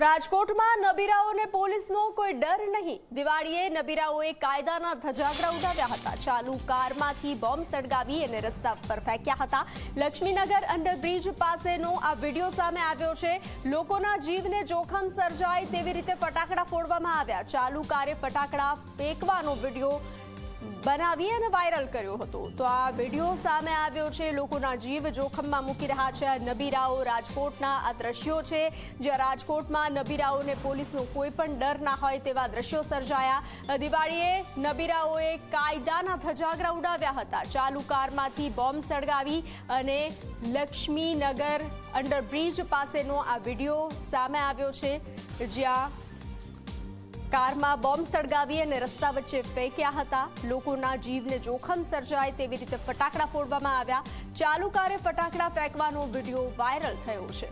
રાજકોટમાં નબીરાઓને પોલીસનો કોઈ ડર નહીં. દિવાળીએ નબીરાઓએ કાયદાના ધજાગરા ઉડાવ્યા હતા. ચાલુ કારમાંથી બોમ્બ સળગાવી અને રસ્તા પર ફેંક્યા હતા. લક્ષ્મીનગર અંડરબ્રિજ પાસેનો આ વીડિયો સામે આવ્યો છે. લોકોના જીવને જોખમ સર્જાય તેવી રીતે ફટાકડા ફોડવામાં આવ્યા. ચાલુ કારે ફટાકડા ફેંકવાનો વીડિયો બનાવી અને વાયરલ કર્યો હતો. તો આ વીડિયો સામે આવ્યો છે. લોકોના જીવ જોખમમાં મૂકી રહ્યા છે. નબીરાઓ રાજકોટના આ દ્રશ્યો છે. જ્યાં રાજકોટમાં નબીરાઓને પોલીસનો કોઈ પણ ડર ના હોય તેવા દ્રશ્યો સર્જાયા. દિવાળીએ નબીરાઓએ કાયદાના ધજાગરા ઉડાવ્યા હતા. ચાલુ કારમાંથી બોમ્બ સળગાવી અને લક્ષ્મીનગર અંડરબ્રિજ પાસેનો આ વીડિયો સામે આવ્યો છે. જ્યાં કારમાં બોમ્બ સળગાવી અને રસ્તા વચ્ચે ફેંક્યા હતા. લોકોના જીવને જોખમ સર્જાય તેવી રીતે ફટાકડા ફોડવામાં આવ્યા. ચાલુ કારે ફટાકડા ફેંકવાનો વીડિયો વાયરલ થયો છે.